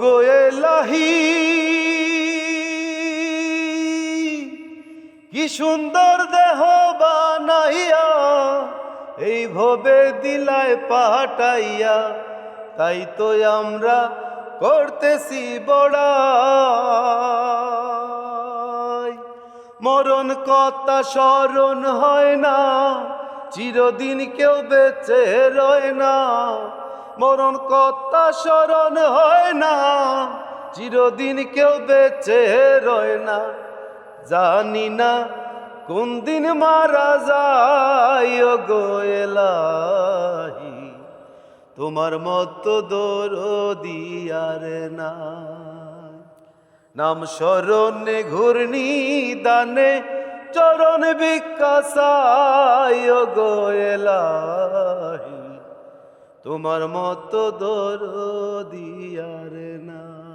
গো এলাহি। কি সুন্দর দেহ বানাইয়া, এই ভবে দিলায় পাঠাইয়া, তাই তো আমরা করতেছি বড়াই। মরণ কথা স্মরণ হয় না, চিরদিন কেউ বেঁচে রয় না। মরণ কথা স্মরণ হয় না। চিরদিন কেউ বেঁচে রয় না। জানি না কোন দিন মারা যায় ও গো এলাহি। তোমার মতো দরদি আর না নাম স্মরণে ঘূর্ণি দানে, চরণ বিকাশায় ও গো এলাহি। তোমার মতো দর দিয়ার না।